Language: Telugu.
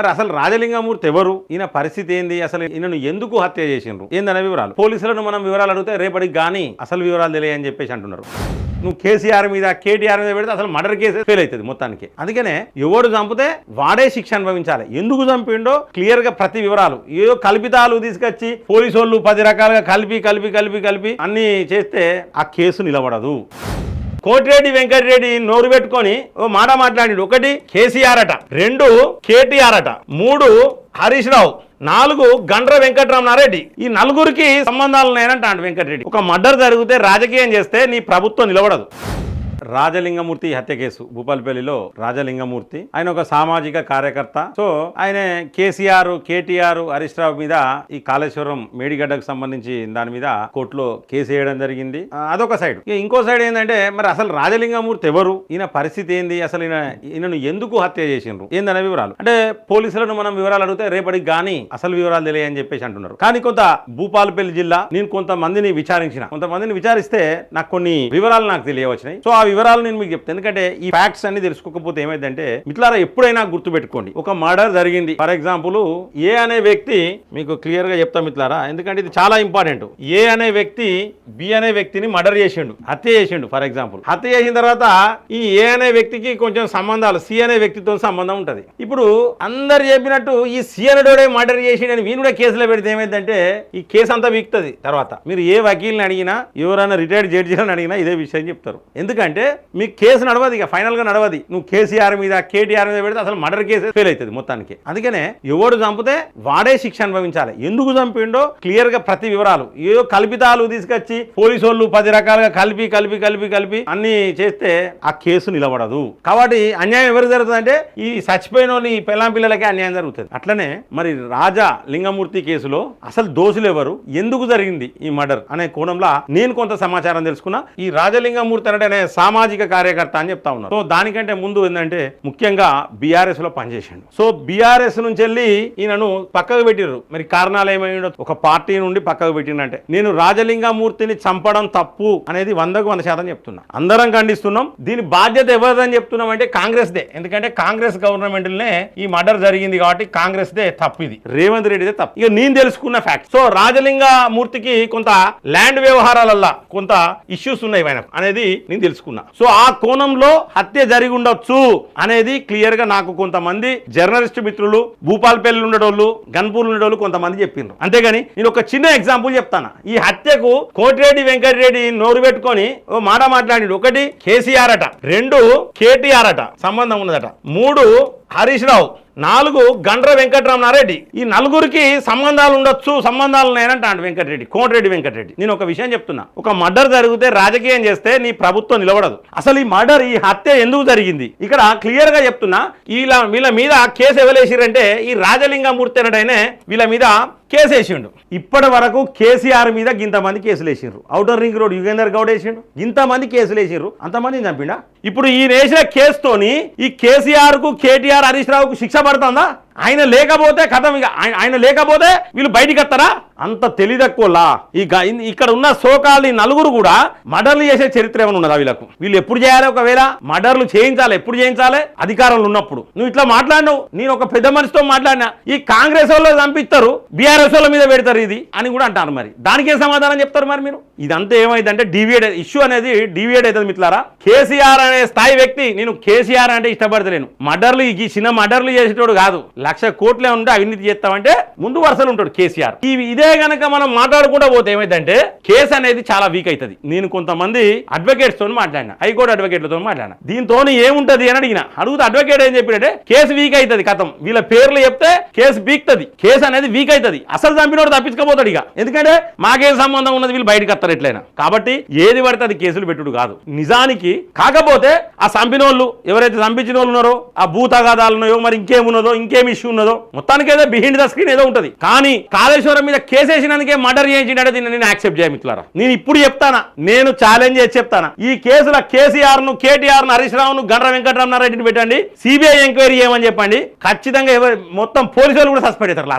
మరి అసలు రాజలింగమూర్తి ఎవరు? ఈయన పరిస్థితి ఏంది? అసలు ఈయనను ఎందుకు హత్య చేసిండ్రు? ఏందనే వివరాలు? పోలీసులను మనం వివరాలు అడిగితే రేపటికి కానీ అసలు వివరాలు తెలియని చెప్పేసి అంటున్నారు. నువ్వు కేసీఆర్ మీద కేటీఆర్ మీద పెడితే అసలు మర్డర్ కేసు ఫెయిల్ అవుతుంది మొత్తానికి. అందుకనే ఎవడు చంపితే వాడే శిక్ష అనుభవించాలి. ఎందుకు చంపిండో క్లియర్గా ప్రతి వివరాలు. ఏదో కల్పితాలు తీసుకొచ్చి పోలీసు వాళ్ళు పది రకాలుగా కలిపి కలిపి కలిపి కలిపి అన్ని చేస్తే ఆ కేసు నిలబడదు. కోటిరెడ్డి వెంకటరెడ్డి నోరు పెట్టుకొని ఓ మాట మాట్లాడి ఒకటి కేసీఆర్ అట రెండు కేటీఆర్ అట మూడు హరీష్ రావు నాలుగు గండ్ర వెంకటరమణారెడ్డి. ఈ నలుగురికి సంబంధాలు ఉన్నాయని అంట వెంకటరెడ్డి. ఒక మర్డర్ జరిగితే రాజకీయం చేస్తే నీ ప్రభుత్వం నిలబడదు. రాజలింగమూర్తి హత్య కేసు. భూపాలపల్లిలో రాజలింగమూర్తి. ఆయన ఒక సామాజిక కార్యకర్త. సో ఆయన కేసీఆర్ కేటీఆర్ హరీష్ రావు మీద ఈ కాళేశ్వరం మేడిగడ్డకు సంబంధించి దాని మీద కోర్టులో కేసు వేయడం జరిగింది. అదొక సైడ్. ఇంకో సైడ్ ఏంటంటే మరి అసలు రాజలింగమూర్తి ఎవరు? ఈయన పరిస్థితి ఏంది? అసలు ఈయన ఈయనను ఎందుకు హత్య చేసిండ్రు? ఏందనే వివరాలు? అంటే పోలీసులను మనం వివరాలు అడిగితే రేపటికి కానీ అసలు వివరాలు తెలియని చెప్పేసి అంటున్నారు. కానీ కొంత భూపాలపల్లి జిల్లా నేను కొంతమందిని విచారించిన. కొంతమందిని విచారిస్తే నాకు కొన్ని వివరాలు నాకు తెలియవచ్చినాయి. సో ఆ వివరాలు నేను మీకు చెప్తాను ఎందుకంటే ఈ ఫ్యాక్ట్స్ అన్ని తెలుసుకోకపోతే ఏమైందంటే మిట్లారా ఎప్పుడైనా గుర్తుపెట్టుకోండి. ఒక మర్డర్ జరిగింది. ఫర్ ఎగ్జాంపుల్ ఏ అనే వ్యక్తి మీకు క్లియర్గా చెప్తాం మిట్లారా ఎందుకంటే ఇది చాలా ఇంపార్టెంట్ ఏ అనే వ్యక్తి బి అనే వ్యక్తిని మర్డర్ చేసిండు హత్య చేసిండు ఫర్ ఎగ్జాంపుల్ హత్య చేసిన తర్వాత ఈ ఏ అనే వ్యక్తికి కొంచెం సంబంధాలు సి అనే వ్యక్తితో సంబంధం ఉంటది. ఇప్పుడు అందరు చెప్పినట్టు ఈ సి అనేటోడే మర్డర్ చేసిండని వీని కూడా కేసులో పెడితే ఏమైందంటే ఈ కేసు అంతా వీక్తుంది తర్వాత. మీరు ఏ వకీల్ని అడిగినా ఎవరైనా రిటైర్డ్ జడ్జీలను అడిగినా ఇదే విషయం చెప్తారు. ఎందుకంటే మీకు కేసు నడవదు ఇక ఫైనల్గా నడవది. నువ్వు కేసీఆర్ మీద కేటీఆర్ మీద పెడితే అసలు మర్డర్ కేసు ఫెయిల్ అవుతుంది మొత్తానికి. అందుకనే ఎవడు చంపితే వాడే శిక్ష అనుభవించాలి. ఎందుకు చంపిండో క్లియర్గా ప్రతి వివరాలు. ఏదో కల్పితాలు తీసుకొచ్చి పోలీసు వాళ్ళు పది రకాలుగా కలిపి కలిపి కలిపి కలిపి అన్ని చేస్తే ఆ కేసు నిలబడదు. కాబట్టి అన్యాయం ఎవరు జరుగుతుందంటే ఈ చచ్చిపోయిన వాళ్ళ ఈ పిల్లం పిల్లలకే అన్యాయం జరుగుతుంది. అట్లనే మరి రాజా లింగమూర్తి కేసులో అసలు దోషులు ఎవరు? ఎందుకు జరిగింది ఈ మర్డర్ అనే కోణంలో నేను కొంత సమాచారం తెలుసుకున్నా. ఈ రాజలింగమూర్తి అంటే సామాజిక కార్యకర్త అని చెప్తా ఉన్నారు. సో దానికంటే ముందు ఏంటంటే ముఖ్యంగా బీఆర్ఎస్లో పనిచేసిండు. సో బీఆర్ఎస్ నుంచి వెళ్ళి ఈయనను పక్కకు పెట్టిర్రు. మరి కారణాలు ఏమైండో ఒక పార్టీ నుండి పక్కకు పెట్టినంటే నేను రాజలింగమూర్తిని చంపడం తప్పు అనేది వందకు వంద శాతం చెప్తున్నా. అందరం ఖండిస్తున్నాం. దీని బాధ్యత ఎవరిదని చెప్తున్నాం అంటే కాంగ్రెస్ దే ఎందుకంటే కాంగ్రెస్ గవర్నమెంట్ నే ఈ మర్డర్ జరిగింది కాబట్టి కాంగ్రెస్ దే తప్పు ఇది. రేవంత్ రెడ్డిదే తప్పు. ఇక నేను తెలుసుకున్న ఫ్యాక్ట్. సో రాజలింగ మూర్తికి కొంత ల్యాండ్ వ్యవహారాలల్ల కొంత ఇష్యూస్ ఉన్నాయి అనేది నేను తెలుసుకున్నా. సో ఆ కోణంలో హత్య జరిగి ఉండొచ్చు అనేది క్లియర్గా నాకు కొంతమంది జర్నలిస్ట్ మిత్రులు భూపాలపల్లి ఉండేటోళ్ళు గన్పూర్ ఉండేటోళ్ళు కొంతమంది చెప్పిండ్రు అంతేగాని నేను ఒక చిన్న ఎగ్జాంపుల్ చెప్తాను. ఈ హత్యకు కోటిరెడ్డి వెంకటరెడ్డి నోరు పెట్టుకొని ఓ మాట మాట్లాడి ఒకటి కేసీఆర్ అట రెండు కేటీఆర్ అట సంబంధం ఉన్నదట మూడు హరీష్ రావు నాలుగు గండ్ర వెంకటరమణారెడ్డి. ఈ నలుగురికి సంబంధాలు ఉండొచ్చు సంబంధాలు ఉన్నాయనంట అంట వెంకటరెడ్డి కోమటిరెడ్డి వెంకటరెడ్డి. నేను ఒక విషయం చెప్తున్నా. ఒక మర్డర్ జరిగితే రాజకీయం చేస్తే నీ ప్రభుత్వం నిలబడదు. అసలు ఈ మర్డర్ ఈ హత్య ఎందుకు జరిగింది? ఇక్కడ క్లియర్గా చెప్తున్నా వీళ్ళ వీళ్ళ మీద కేసు ఎవరేసిరంటే ఈ రాజలింగమూర్తి అనడైనే వీళ్ళ మీద కేసు వేసిండు ఇప్పటి వరకు కేసీఆర్ మీద ఇంతమంది కేసులు వేసిండ్రు outer ring road Yugender Goud వేసిండు. ఇంతమంది కేసులు వేసిండ్రు అంతమంది చంపిండా? ఇప్పుడు ఈ వేసిన కేసుతోని ఈ కేసీఆర్కు కేటీఆర్ హరీష్ రావుకు శిక్ష పడుతుందా? ఆయన లేకపోతే కథం ఇక ఆయన- లేకపోతే వీళ్ళు బయటికి వస్తారా? అంత తెలియదక్కువలా ఈ ఇక్కడ ఉన్న సోకాలు ఈ నలుగురు కూడా మర్డర్లు చేసే చరిత్ర ఏమైనా ఉన్నదా వీళ్ళకు? వీళ్ళు ఎప్పుడు చేయాలి ఒకవేళ? మర్డర్లు చేయించాలి ఎప్పుడు చేయించాలి? అధికారంలో ఉన్నప్పుడు. నువ్వు ఇట్లా మాట్లాడినావు. నేను ఒక పెద్ద మనిషితో మాట్లాడినా. ఈ కాంగ్రెస్ వాళ్ళు చంపిస్తారు బీఆర్ఎస్ వాళ్ళ మీద పెడతారు ఇది అని కూడా అంటారు మరి. దానికే సమాధానం చెప్తారు మరి మీరు? ఇదంతా ఏమైందంటే డివియేట్ ఇష్యూ అనేది డివియేట్ అవుతుంది మిట్లారా కేసీఆర్ అనే స్థాయి వ్యక్తి నేను కేసీఆర్ అంటే ఇష్టపడతలేను. మర్డర్లు ఈ చిన్న మర్డర్లు చేసేటోడు కాదు. లక్ష కోట్లే ఉంటే అవినీతి చేస్తామంటే ముందు వరుసలు ఉంటాడు కేసీఆర్. ఇవి ఇదే గనక మనం మాట్లాడకుండా పోతే ఏమైందంటే కేసు అనేది చాలా వీక్ అవుతుంది నేను కొంతమంది అడ్వకేట్స్తో మాట్లాడినా హైకోర్టు అడ్వకేట్లతో మాట్లాడినా. దీంతో ఏముంటది అని అడిగిన అడుగుతా అడ్వకేట్ ఏం చెప్పాడంటే కేసు వీక్ అవుతుంది కథం. వీళ్ళ పేర్లు చెప్తే కేసు బీక్తుంది. కేసు అనేది వీక్ అవుతుంది అసలు చంపినోడు తప్పించుకోపోతాడు ఇక. ఎందుకంటే మాకేం సంబంధం ఉన్నది వీళ్ళు బయటకు వస్తారు ఎట్లయినా. కాబట్టి ఏది పడితే అది కేసులు పెట్టుడు కాదు. నిజానికి కాకపోతే ఆ చంపినోళ్ళు ఎవరైతే చంపించిన వాళ్ళు ఉన్నారో ఆ భూతగాదాలు ఉన్నాయో మరి ఇంకేమున్నదో ఇంకేమి ఇష్యూ ఉన్నదో మొత్తానికి ఏదో బిహైండ్ ద స్క్రీన్ ఏదో ఉంటుంది. కానీ కాళేశ్వరం మీద కేసేసినందుకే మర్డర్ చేయించినట్టు దీన్ని నేను యాక్సెప్ట్ చేయమిట్లారా నేను ఇప్పుడు చెప్తానా నేను ఛాలెంజ్ చేసి చెప్తానా. ఈ కేసుల కేసీఆర్ను కేటీఆర్ను హరీష్ రావును గండ్ర వెంకటరమణారెడ్డిని పెట్టండి సిబిఐ ఎంక్వైరీ చేయమని చెప్పండి. ఖచ్చితంగా మొత్తం పోలీసు వాళ్ళు కూడా సస్పెండ్ అవుతారు లాస్ట్